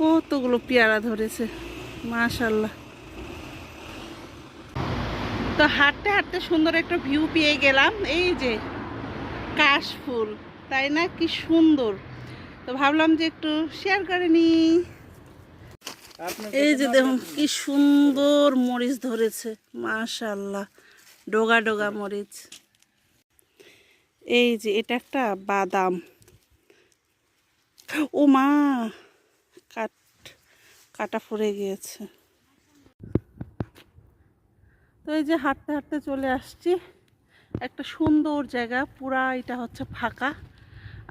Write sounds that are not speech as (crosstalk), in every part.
কতগুলো পেয়ারা ধরেছে মাশাল্লাহ তো হাঁটতে হাঁটতে সুন্দর একটা ভিউ পেয়ে গেলাম, এই যে কাশ ফুল, তাই না? কি সুন্দর। তো ভাবলাম যে একটু শেয়ার করে নি এই যে দেখুন, কি সুন্দর মরিচ ধরেছে মাশাল্লাহ ডোগা ডোগা মরিচ। এই যে এটা একটা বাদাম। ও মা! কাটা পড়ে গিয়েছে। তো এই যে হাঁটতে হাঁটতে চলে আসছি। একটা সুন্দর জায়গা, পুরা এটা হচ্ছে ফাঁকা।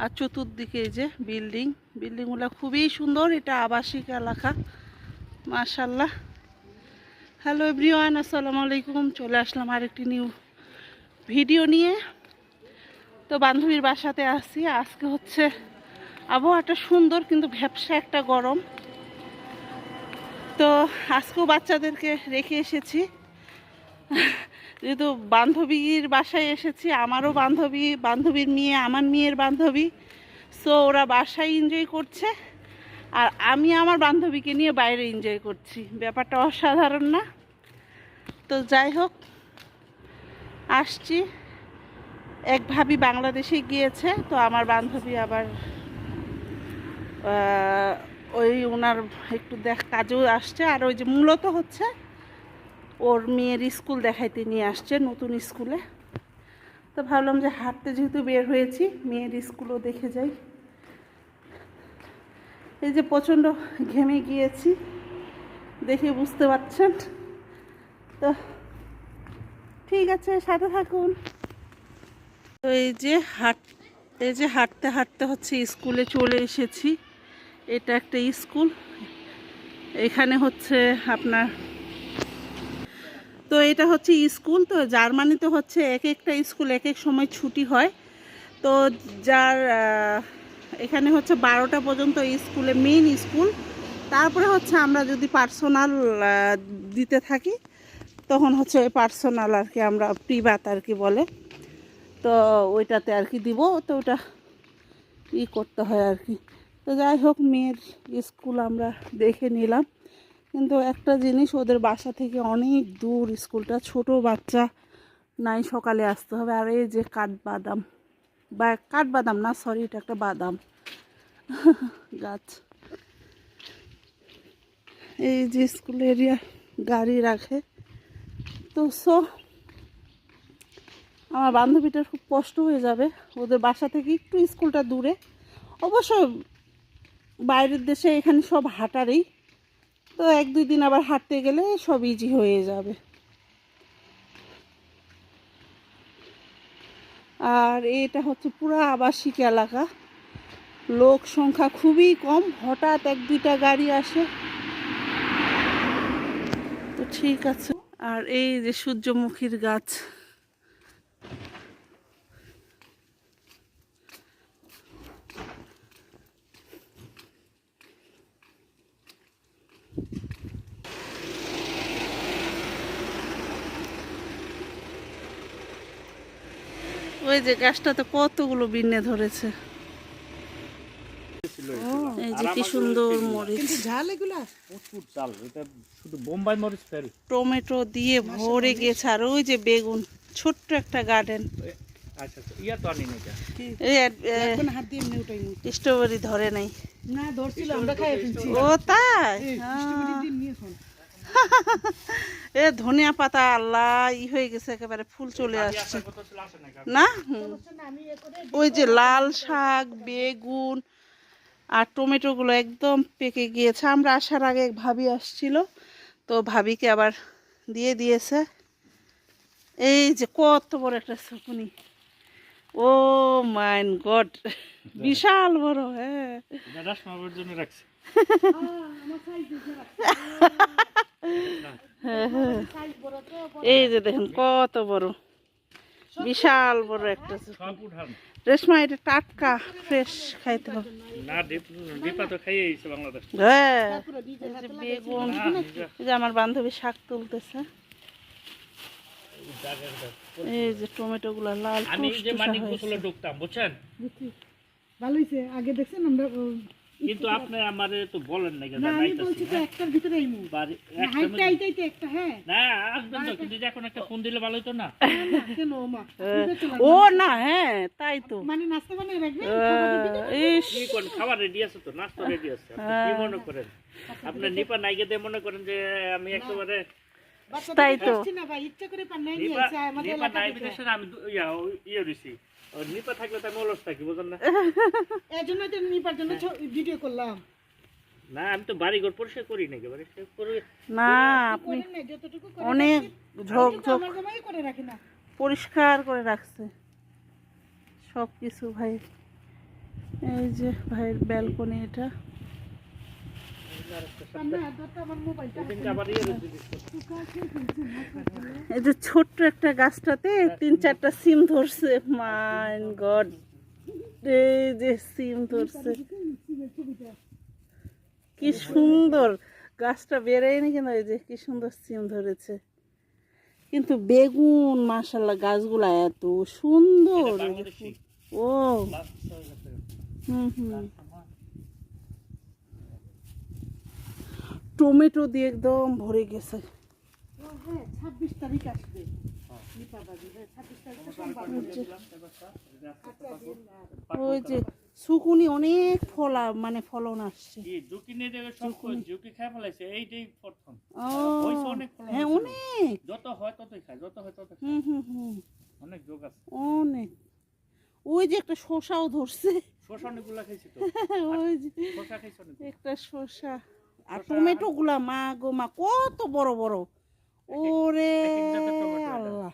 আর চতুর্দিকে এই যে বিল্ডিং, বিল্ডিংগুলো খুবই সুন্দর, এটা আবাসিক এলাকা মাশাল্লাহ হ্যালো এভরিওয়ান, আসসালামু আলাইকুম। চলে আসলাম আরেকটি নিউ ভিডিও নিয়ে। তো বান্ধবীর বাসাতে আসছি আজকে হচ্ছে আবহাওয়াটা সুন্দর, কিন্তু ভ্যাবসা একটা গরম। তো আজকেও বাচ্চাদেরকে রেখে এসেছি। যেহেতু বান্ধবীর বাসায় এসেছি, আমারও বান্ধবী, বান্ধবীর মেয়ে, আমার মেয়ের বান্ধবী সো ওরা বাসায় এনজয় করছে। আর আমি আমার বান্ধবীকে নিয়ে বাইরে এনজয় করছি। ব্যাপারটা অসাধারণ না? তো যাই হোক, আসছি। এক ভাবি বাংলাদেশে গিয়েছে, তো আমার বান্ধবী আবার ওই ওনার একটু দেখ, কাজেও আসছে, আর ওই যে মূলত হচ্ছে ওর মেয়ের স্কুল দেখাইতে নিয়ে আসছে, নতুন স্কুলে। তো ভাবলাম যে হাঁটতে যেহেতু বের হয়েছি, মেয়ের স্কুলও দেখে যাই। এই যে প্রচণ্ড ঘেমে গিয়েছি, দেখে বুঝতে পারছেন? তো ঠিক আছে, সাথে থাকুন। তো এই যে হাট, এই যে হাঁটতে হাঁটতে হচ্ছে স্কুলে চলে এসেছি। এটা একটা স্কুল। এখানে হচ্ছে আপনার, তো এটা হচ্ছে স্কুল, তো জার্মানিতে হচ্ছে এক একটা স্কুল এক এক সময় ছুটি হয়। তো যার এখানে হচ্ছে বারোটা পর্যন্ত স্কুলে মেইন স্কুল। তারপরে হচ্ছে আমরা যদি পার্সোনাল দিতে থাকি, তখন হচ্ছে ওই পার্সোনাল আর কি আমরা প্রিভাত আর কি বলে। তো ওইটাতে আর কি দিব, তো ওটা ই করতে হয় আর কি। তো যাই হোক, মেয়ের স্কুল আমরা দেখে নিলাম। কিন্তু একটা জিনিস, ওদের বাসা থেকে অনেক দূর স্কুলটা, ছোট বাচ্চা, নাই সকালে আসতে হবে। আর এই যে কাঠবাদাম, বা কাঠবাদাম না সরি এটা একটা বাদাম (laughs) গাছ। এই যে স্কুল এরিয়া গাড়ি রাখে। তো সো, আমার বান্ধবীটার খুব কষ্ট হয়ে যাবে। ওদের বাসা থেকে একটু স্কুলটা দূরে। অবশ্য বাইরের দেশে এখানে সব হাঁটারই। তো এক দুই দিন আবার হাঁটতে গেলে সব ইজি হয়ে যাবে। আর এটা হচ্ছে পুরো আবাসিক এলাকা। লোক সংখ্যা খুবই কম। হঠাৎ এক দুইটা গাড়ি আসে। তো ঠিক আছে। আর এই যে সূর্যমুখীর গাছ ওই যে গাছটাতে কতগুলো বিন্নে ধরেছে। এই যে কি সুন্দর মরিচ। ঝাল এগুলা? প্রচুর চাল এটা শুধু বোম্বাই মরিচ ফেল টমেটো দিয়ে ভরে গেছে আর ওই যে বেগুন ছোট্ট একটা গার্ডেন আচ্ছা আচ্ছা ইয়া তো আনি স্ট্রবেরি ধরে নাই। না ধরছিল আমরা খাই ও তাই এই, হ্যাঁ। স্ট্রবেরি দিন নিয়ে শোন (laughs) এ ধনিয়া পাতা আল্লাহ ই হয়ে গেছে একেবারে ফুল চলে আসছে। না? ওই যে লাল শাক বেগুন আর টমেটোগুলো একদম পেকে গিয়েছে। আমরা আসার আগে ভাবি আসছিল তো ভাবিকে আবার দিয়ে দিয়েছে। এই যে কত বড় একটা শকুনি। ও মাইন গড বিশাল বড় হ্যাঁ। রাখছি। (laughs) (laughs) এই যে দেখেন কত বড় বিশাল বড় একটা রেশমা এটা টাটকা ফ্রেশ খাইতে হবে। হ্যাঁ। বেগুন এই যে আমার বান্ধবী শাক তুলতেছে। এই যে টমেটো গুলো লাল আমি যে। ঢুকতাম বুঝছেন? ভালো হয়েছে আগে দেখছেন আমরা কিন্তু আপনি আমারে তো বলেন না না আমি বলছি তো একটার ভিতরে এই মুখ হাইটটা এইটাই তো একটা হ্যাঁ। না আসবেন তো কিন্তু যে এখন একটা ফোন দিলে ভালো হতো না। না, কেন ও মা ও না হ্যাঁ তাই তো। মানে নাস্তা বানিয়ে রাখবে আহ, ইস। কি করেন খাবার রেডি আছে তো? নাস্তা রেডি আছে। আপনি কি মনে করেন? আপনি নিপা নাইকে দিয়ে মনে করেন যে আমি একেবারে তাই তো। আসছি না ভাই ইচ্ছা করে পান নাই নিপা নিয়েছে আমাদের নিপা এলাকা নাই আমি দু- ইয়া ইয়ে দিছি। নিপা থাকলে তো আমি অলস থাকি বুঝলেন না? এর জন্য তো নিপার জন্য ভিডিও করলাম। না আমি তো বাড়ি ঘর পরিষ্কার করি নাকি করে না আপনি অনেক ঝোক ঝোক। করে রাখি না। পরিষ্কার করে রাখছে। সবকিছু ভাই। এই যে ভাইয়ের ব্যালকনি এটা আমরা ধরতে আমার মোবাইলটা ওদিনকে আবার ইয়ে দিছি এই যে ছোট্ট একটা গাছটাতে তিন চারটা সিম ধরছে। My God. এই যে সিম ধরছে। কি সুন্দর। গাছটা বেড়েনি কিন্তু এই যে কি সুন্দর সিম ধরেছে। কিন্তু বেগুন মাশাল্লাহ গাছগুলা এত সুন্দর। ও। হুম হুম। টমেটো দিয়ে একদম ভরে গেছে। হ্যাঁ ছাব্বিশ তারিখ আসবে। হ্যাঁ ওই যে সুকুনি অনেক ফলা মানে ফলন আসছে। হ্যাঁ অনেক। যত হয় ততই খায় যত হয় তত হুম হুম হুম। অনেক যোগ আছে। অনেক। ওই যে একটা শসাও ধরছে। শশা অনেকগুলা খাইছি তো। (laughs) ওই যে শশা খাইছি একটা শসা। আর টমেটো গুলা মা গো মা কত বড় বড়। ওরে। আল্লাহ।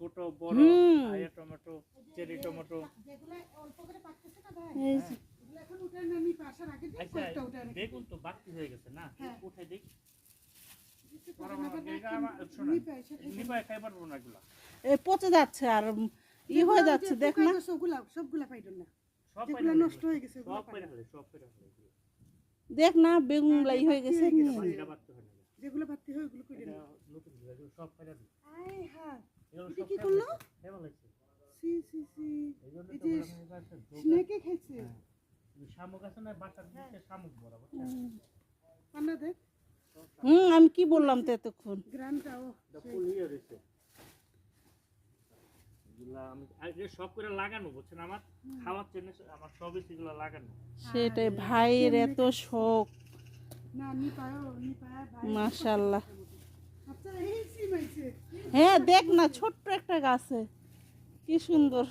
ছোট বড় আয়া টমেটো চেরি টমেটো। যেগুলো অল্প করে পাকতেছে না ভাই এই যে এগুলো এখন উঠে না নিপা আসার আগে দিন কয়েকটা উঠে আনে বেগুন তো বাকি হয়ে গেছে না হ্যাঁ। উঠাই দেখ পচে যাচ্ছে আর ই হয়ে যাচ্ছে দেখ না। ওগুলা সবগুলা পাইবেন না। সব যেগুলো পাইরা নষ্ট হয়ে গেছে সব দেখ না বেগুন লাই হয়ে গেছে। হয়ে গেছে। যেগুলো বাড়তি হয় ওগুলো করে সব। আয় হ্যাঁ কি করল? সি সি সি। এই তো যে স্নেকে খাইছে হ্যাঁ। এই শামুক আছে না বাসার দিকে শামুক বড় বুঝছেন? দেখ। হুম আমি কি বললাম তো এতক্ষণ? গ্রানটাও এটা ফুল ইয়ে রয়েছে। এগুলা আমি আর এগুলো সব করে লাগানো বুঝছেন আমার খাওয়ার জন্য আমার সবই সেগুলো লাগানো সেটাই ভাইয়ের এত শখ। মাশাল্লাহ। আচ্ছা হ্যাঁ দেখ না ছোট্ট একটা গাছে কি সুন্দর।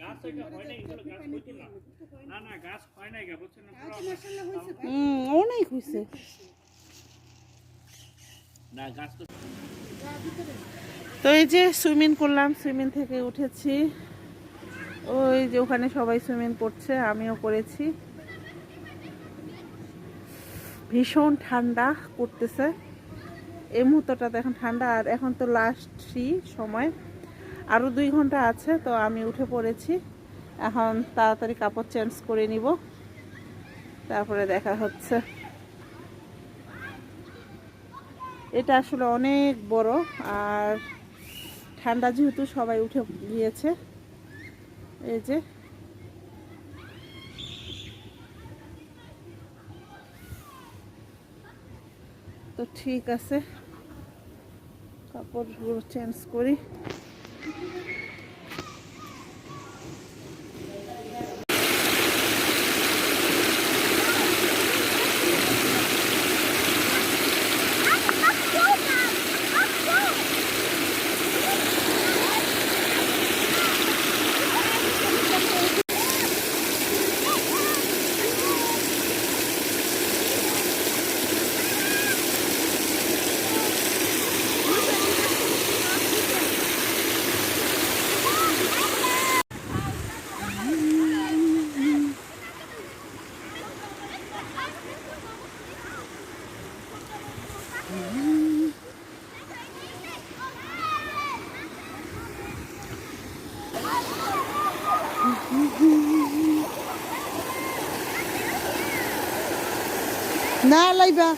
গাছ এটা হয় না গাছ না। না না গাছ হয় না গা বুঝছেন না পুরো মাশাআল্লাহ হইছে ভাই হুম অনেক হয়েছে না গাছ তো তো এই যে সুইমিং করলাম, সুইমিং থেকে উঠেছি। ওই যে ওখানে সবাই সুইমিং করছে, আমিও করেছি। ভীষণ ঠান্ডা করতেছে। এই মুহূর্তটাতে এখন ঠান্ডা, আর এখন তো লাস্ট ফ্রি সময়। আরও দুই ঘণ্টা আছে, তো আমি উঠে পড়েছি। এখন তাড়াতাড়ি কাপড় চেঞ্জ করে নিব। তারপরে দেখা হচ্ছে। এটা আসলে অনেক বড়, আর ঠান্ডা যেহেতু সবাই উঠে গিয়েছে। এই যে। তো ঠিক আছে। কাপড়গুলো চেঞ্জ করি। না লাইবা